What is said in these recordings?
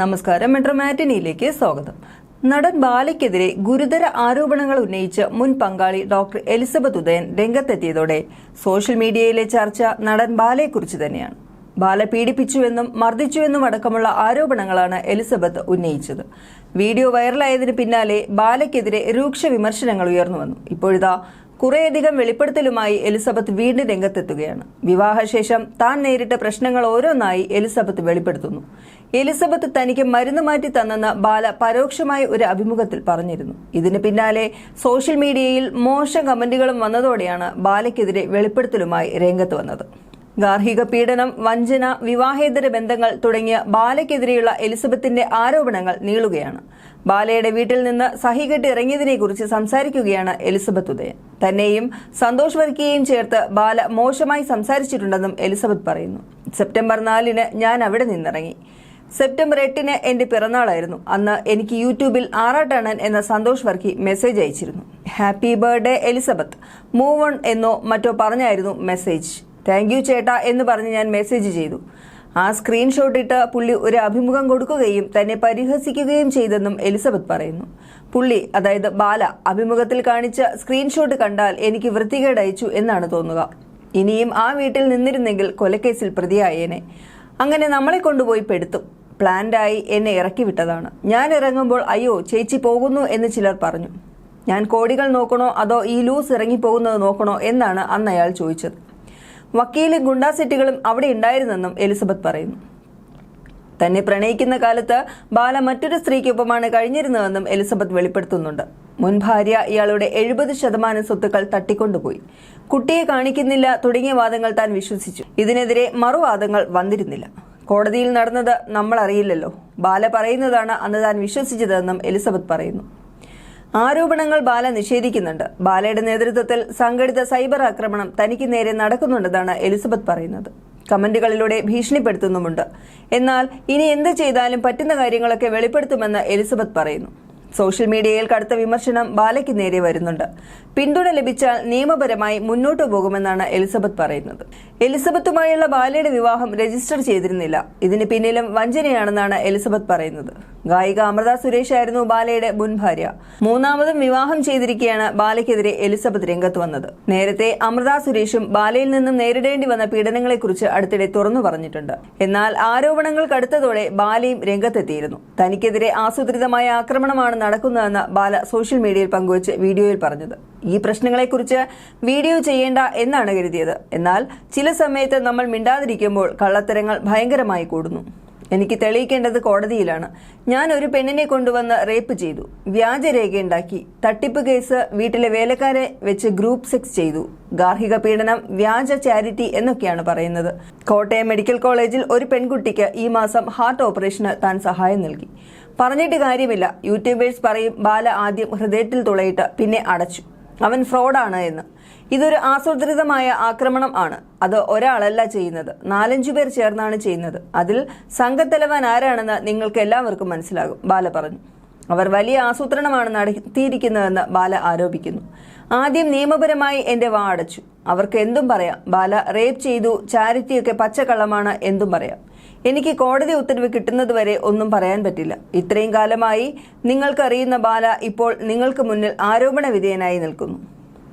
നമസ്കാരം. മെട്രോമാറ്റിനിയിലേക്ക് സ്വാഗതം. നടൻ ബാലയ്ക്കെതിരെ ഗുരുതര ആരോപണങ്ങൾ ഉന്നയിച്ച് മുൻ പങ്കാളി ഡോക്ടർ എലിസബത്ത് ഉദയൻ രംഗത്തെത്തിയതോടെ സോഷ്യൽ മീഡിയയിലെ ചർച്ച നടൻ ബാലയെക്കുറിച്ച് തന്നെയാണ്. ബാല പീഡിപ്പിച്ചുവെന്നും മർദ്ദിച്ചുവെന്നും അടക്കമുള്ള ആരോപണങ്ങളാണ് എലിസബത്ത് ഉന്നയിച്ചത്. വീഡിയോ വൈറലായതിന് പിന്നാലെ ബാലയ്ക്കെതിരെ രൂക്ഷ വിമർശനങ്ങൾ ഉയർന്നു വന്നു ഇപ്പോഴിതാ കുറേയധികം വെളിപ്പെടുത്തലുമായി എലിസബത്ത് വീണ്ടും രംഗത്തെത്തുകയാണ്. വിവാഹശേഷം താൻ നേരിട്ട പ്രശ്നങ്ങൾ ഓരോന്നായി എലിസബത്ത് വെളിപ്പെടുത്തുന്നു. എലിസബത്ത് തനിക്ക് മരുന്ന് മാറ്റി തന്നെന്ന് ബാല പരോക്ഷമായി ഒരു അഭിമുഖത്തിൽ പറഞ്ഞിരുന്നു. ഇതിന് പിന്നാലെ സോഷ്യൽ മീഡിയയിൽ മോശം കമന്റുകളും വന്നതോടെയാണ് ബാലയ്ക്കെതിരെ വെളിപ്പെടുത്തലുമായി രംഗത്ത് വന്നത്. ഗാർഹിക പീഡനം വഞ്ചന വിവാഹേതര ബന്ധങ്ങൾ തുടങ്ങിയ ബാലയ്ക്കെതിരെയുള്ള എലിസബത്തിന്റെ ആരോപണങ്ങൾ നീളുകയാണ്. ബാലയുടെ വീട്ടിൽ നിന്ന് സഹികെട്ട് ഇറങ്ങിയതിനെക്കുറിച്ച് സംസാരിക്കുകയാണ് എലിസബത്ത് ഉദയൻ. തന്നെയും സന്തോഷ് വർക്കിയെയും ചേർത്ത് ബാല മോശമായി സംസാരിച്ചിട്ടുണ്ടെന്നും എലിസബത്ത് പറയുന്നു. സെപ്റ്റംബർ നാലിന് ഞാൻ അവിടെ നിന്നിറങ്ങി. സെപ്റ്റംബർ എട്ടിന് എന്റെ പിറന്നാളായിരുന്നു. അന്ന് എനിക്ക് യൂട്യൂബിൽ ആറാട്ടണ്ണൻ എന്ന സന്തോഷ് വർക്കി മെസ്സേജ് അയച്ചിരുന്നു. Happy birthday Elizabeth move on എന്നോ മറ്റോ പറഞ്ഞായിരുന്നു മെസ്സേജ്. താങ്ക് യു ചേട്ടാ എന്ന് പറഞ്ഞ് ഞാൻ മെസ്സേജ് ചെയ്തു. ആ സ്ക്രീൻഷോട്ട് ഇട്ട് പുള്ളി ഒരു അഭിമുഖം കൊടുക്കുകയും തന്നെ പരിഹസിക്കുകയും ചെയ്തെന്നും എലിസബത്ത് പറയുന്നു. പുള്ളി അതായത് ബാല അഭിമുഖത്തിൽ കാണിച്ച സ്ക്രീൻഷോട്ട് കണ്ടാൽ എനിക്ക് വൃത്തികേട് അയച്ചു എന്നാണ് തോന്നുക. ഇനിയും ആ വീട്ടിൽ നിന്നിരുന്നെങ്കിൽ കൊലക്കേസിൽ പ്രതിയായേനെ. അങ്ങനെ നമ്മളെ കൊണ്ടുപോയി പെടുത്തും. പ്ലാന്റായി എന്നെ ഇറക്കി വിട്ടതാണ്. ഞാൻ ഇറങ്ങുമ്പോൾ അയ്യോ ചേച്ചി പോകുന്നു എന്ന് ചിലർ പറഞ്ഞു. ഞാൻ കോടികൾ നോക്കണോ? അതോ ഈ ലൂസ് ഇറങ്ങിപ്പോകുന്നത് നോക്കണോ? എന്നാണ് അന്ന് അയാൾ ചോദിച്ചത്. വക്കീലും ഗുണ്ടാസെറ്റുകളും അവിടെ ഉണ്ടായിരുന്നെന്നും എലിസബത്ത് പറയുന്നു. തന്നെ പ്രണയിക്കുന്ന കാലത്ത് ബാല മറ്റൊരു സ്ത്രീക്കൊപ്പമാണ് കഴിഞ്ഞിരുന്നതെന്നും എലിസബത്ത് വെളിപ്പെടുത്തുന്നുണ്ട്. മുൻ ഭാര്യ ഇയാളുടെ എഴുപത് ശതമാനം സ്വത്തുക്കൾ തട്ടിക്കൊണ്ടുപോയി. കുട്ടിയെ കാണിക്കുന്നില്ല തുടങ്ങിയ വാദങ്ങൾ താൻ വിശ്വസിച്ചു. ഇതിനെതിരെ മറുവാദങ്ങൾ വന്നിരുന്നില്ല. കോടതിയിൽ നടന്നത് നമ്മൾ അറിയില്ലല്ലോ ബാല പറയുന്നതാണ് അന്ന് താൻ വിശ്വസിച്ചതെന്നും എലിസബത്ത് പറയുന്നു. ആരോപണങ്ങൾ ബാല നിഷേധിക്കുന്നുണ്ട്. ബാലയുടെ നേതൃത്വത്തിൽ സംഘടിത സൈബർ ആക്രമണം തനിക്ക് നേരെ നടക്കുന്നുണ്ടെന്നാണ് എലിസബത്ത് പറയുന്നത്. കമന്റുകളിലൂടെ ഭീഷണിപ്പെടുത്തുന്നുമുണ്ട്. എന്നാൽ ഇനി എന്ത് ചെയ്താലും പറ്റുന്ന കാര്യങ്ങളൊക്കെ വെളിപ്പെടുത്തുമെന്ന് എലിസബത്ത് പറയുന്നു. സോഷ്യൽ മീഡിയയിൽ കടുത്ത വിമർശനം ബാലയ്ക്ക് നേരെ വരുന്നുണ്ട്. പിന്തുണ ലഭിച്ചാൽ നിയമപരമായി മുന്നോട്ടു പോകുമെന്നാണ് എലിസബത്ത് പറയുന്നത്. എലിസബത്തുമായുള്ള ബാലയുടെ വിവാഹം രജിസ്റ്റർ ചെയ്തിരുന്നില്ല. ഇതിന് പിന്നിലും വഞ്ചനയാണെന്നാണ് എലിസബത്ത് പറയുന്നത്. ഗായിക അമൃത സുരേഷ് ആയിരുന്നു ബാലയുടെ മുൻ ഭാര്യ. മൂന്നാമതും വിവാഹം ചെയ്തിരിക്കെയാണ് ബാലയ്ക്കെതിരെ എലിസബത്ത് രംഗത്ത് വന്നത്. നേരത്തെ അമൃത സുരേഷും ബാലയിൽ നിന്നും നേരിടേണ്ടി വന്ന പീഡനങ്ങളെക്കുറിച്ച് അടുത്തിടെ തുറന്നു പറഞ്ഞിട്ടുണ്ട്. എന്നാൽ ആരോപണങ്ങൾ കടുത്തതോടെ ബാലയും രംഗത്തെത്തിയിരുന്നു. തനിക്കെതിരെ ആസൂത്രിതമായ ആക്രമണമാണ് നടക്കുന്നതെന്ന് ബാല സോഷ്യൽ മീഡിയയിൽ പങ്കുവച്ച് വീഡിയോയിൽ പറഞ്ഞത്. ഈ പ്രശ്നങ്ങളെക്കുറിച്ച് വീഡിയോ ചെയ്യേണ്ട എന്നാണ് കരുതിയത്. എന്നാൽ ചില സമയത്ത് നമ്മൾ മിണ്ടാതിരിക്കുമ്പോൾ കള്ളത്തരങ്ങൾ ഭയങ്കരമായി കൂടുന്നു. എനിക്ക് തെളിയിക്കേണ്ടത് കോടതിയിലാണ്. ഞാൻ ഒരു പെണ്ണിനെ കൊണ്ടുവന്ന് റേപ്പ് ചെയ്തു. വ്യാജരേഖയുണ്ടാക്കി തട്ടിപ്പ് കേസ് വീട്ടിലെ വേലക്കാരെ വെച്ച് ഗ്രൂപ്പ് സെക്സ് ചെയ്തു. ഗാർഹിക പീഡനം വ്യാജ ചാരിറ്റി എന്നൊക്കെയാണ് പറയുന്നത്. കോട്ടയം മെഡിക്കൽ കോളേജിൽ ഒരു പെൺകുട്ടിക്ക് ഈ മാസം ഹാർട്ട് ഓപ്പറേഷന് താൻ സഹായം നൽകി. പറഞ്ഞിട്ട് കാര്യമില്ല. യൂട്യൂബേഴ്സ് പറയും ബാല ആദ്യം ഹൃദയത്തിൽ തുളയിട്ട് പിന്നെ അടച്ചു. അവൻ ഫ്രോഡാണ് എന്ന്. ഇതൊരു ആസൂത്രിതമായ ആക്രമണം ആണ്. അത് ഒരാളല്ല ചെയ്യുന്നത്. നാലഞ്ചു പേർ ചേർന്നാണ് ചെയ്യുന്നത്. അതിൽ സംഘത്തലവൻ ആരാണെന്ന് നിങ്ങൾക്ക് എല്ലാവർക്കും മനസ്സിലാകും. ബാല പറഞ്ഞു. അവർ വലിയ ആസൂത്രണമാണ് നടത്തിയിരിക്കുന്നതെന്ന് ബാല ആരോപിക്കുന്നു. ആദ്യം നിയമപരമായി എന്റെ വാ അടച്ചു അവർക്ക് എന്തും പറയാം. ബാല റേപ്പ് ചെയ്തു. ചാരിറ്റിയൊക്കെ പച്ചക്കള്ളമാണ് എന്തും പറയാം. എനിക്ക് കോടതി ഉത്തരവ് കിട്ടുന്നതുവരെ ഒന്നും പറയാൻ പറ്റില്ല. ഇത്രയും കാലമായി നിങ്ങൾക്കറിയുന്ന ബാല ഇപ്പോൾ നിങ്ങൾക്ക് മുന്നിൽ ആരോപണ വിധേയനായി നിൽക്കുന്നു.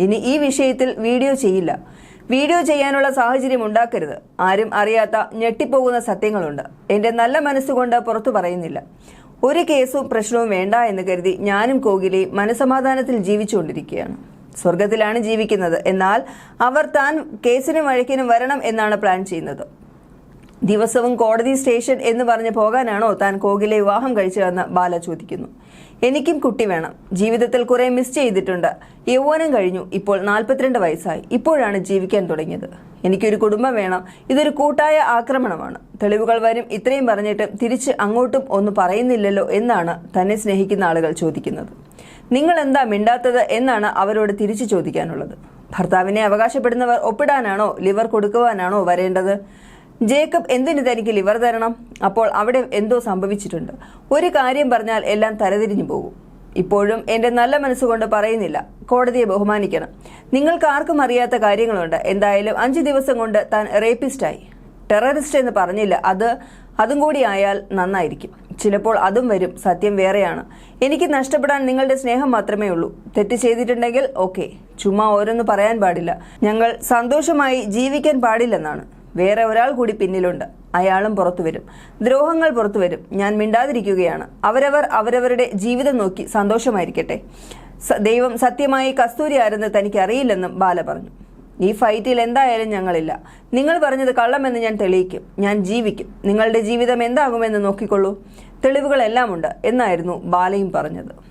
ഇനി ഈ വിഷയത്തിൽ വീഡിയോ ചെയ്യില്ല. വീഡിയോ ചെയ്യാനുള്ള സാഹചര്യം ഉണ്ടാക്കരുത്. ആരും അറിയാത്ത ഞെട്ടിപ്പോകുന്ന സത്യങ്ങളുണ്ട്. എന്റെ നല്ല മനസ്സുകൊണ്ട് പുറത്തു പറയുന്നില്ല. ഒരു കേസും പ്രശ്നവും വേണ്ട എന്ന് കരുതി ഞാനും കോകിലയും മനസമാധാനത്തിൽ ജീവിച്ചുകൊണ്ടിരിക്കുകയാണ്. സ്വർഗത്തിലാണ് ജീവിക്കുന്നത്. എന്നാൽ അവർ താൻ കേസിനും വഴക്കിനും വരണം എന്നാണ് പ്ലാൻ ചെയ്യുന്നത്. ദിവസവും കോടതി സ്റ്റേഷൻ എന്ന് പറഞ്ഞ് പോകാനാണോ താൻ കോകിലെ വിവാഹം കഴിച്ചതെന്ന് ബാല ചോദിക്കുന്നു. എനിക്കും കുട്ടി വേണം. ജീവിതത്തിൽ കുറെ മിസ് ചെയ്തിട്ടുണ്ട്. യൗവനം കഴിഞ്ഞു. ഇപ്പോൾ നാൽപ്പത്തിരണ്ട് വയസ്സായി. ഇപ്പോഴാണ് ജീവിക്കാൻ തുടങ്ങിയത്. എനിക്കൊരു കുടുംബം വേണം. ഇതൊരു കൂട്ടായ ആക്രമണമാണ്. തെളിവുകൾ വരും. ഇത്രയും പറഞ്ഞിട്ട് തിരിച്ച് അങ്ങോട്ടും ഒന്നും പറയുന്നില്ലല്ലോ എന്നാണ് തന്നെ സ്നേഹിക്കുന്ന ആളുകൾ ചോദിക്കുന്നത്. നിങ്ങൾ എന്താ മിണ്ടാത്തത് എന്നാണ് അവരോട് തിരിച്ചു ചോദിക്കാനുള്ളത്. ഭർത്താവിനെ അവകാശപ്പെടുന്നവർ ഒപ്പിടാനാണോ ലിവർ കൊടുക്കുവാനാണോ വരേണ്ടത്? ജേക്കബ് എന്തിനു തനിക്ക് ലിവർ തരണം? അപ്പോൾ അവിടെ എന്തോ സംഭവിച്ചിട്ടുണ്ട്. ഒരു കാര്യം പറഞ്ഞാൽ എല്ലാം തരതിരിഞ്ഞു പോകും. ഇപ്പോഴും എന്റെ നല്ല മനസ്സുകൊണ്ട് പറയുന്നില്ല. കോടതിയെ ബഹുമാനിക്കണം. നിങ്ങൾക്ക് ആർക്കും അറിയാത്ത കാര്യങ്ങളുണ്ട്. എന്തായാലും അഞ്ചു ദിവസം കൊണ്ട് താൻ റേപ്പിസ്റ്റായി. ടെററിസ്റ്റ് എന്ന് പറഞ്ഞില്ല. അത് അതും കൂടി ആയാൽ നന്നായിരിക്കും. ചിലപ്പോൾ അതും വരും. സത്യം വേറെയാണ്. എനിക്ക് നഷ്ടപ്പെടാൻ നിങ്ങളുടെ സ്നേഹം മാത്രമേ ഉള്ളൂ. തെറ്റ് ചെയ്തിട്ടുണ്ടെങ്കിൽ ഓക്കെ. ചുമ്മാ ഓരോന്ന് പറയാൻ പാടില്ല. ഞങ്ങൾ സന്തോഷമായി ജീവിക്കാൻ പാടില്ലെന്നാണ്. വേറെ ഒരാൾ കൂടി പിന്നിലുണ്ട്. അയാളും പുറത്തു വരും. ദ്രോഹങ്ങൾ പുറത്തു വരും. ഞാൻ മിണ്ടാതിരിക്കുകയാണ്. അവരവർ അവരവരുടെ ജീവിതം നോക്കി സന്തോഷമായിരിക്കട്ടെ. ദൈവം സത്യമായി കസ്തൂരി ആരെന്ന് തനിക്ക് അറിയില്ലെന്നും ബാല പറഞ്ഞു. ഈ ഫൈറ്റിൽ എന്തായാലും ഞങ്ങളില്ല. നിങ്ങൾ പറഞ്ഞത് കള്ളമെന്ന് ഞാൻ തെളിയിക്കും. ഞാൻ ജീവിക്കും. നിങ്ങളുടെ ജീവിതം എന്താകുമെന്ന് നോക്കിക്കൊള്ളൂ. തെളിവുകളെല്ലാം ഉണ്ട് എന്നായിരുന്നു ബാലയും പറഞ്ഞത്.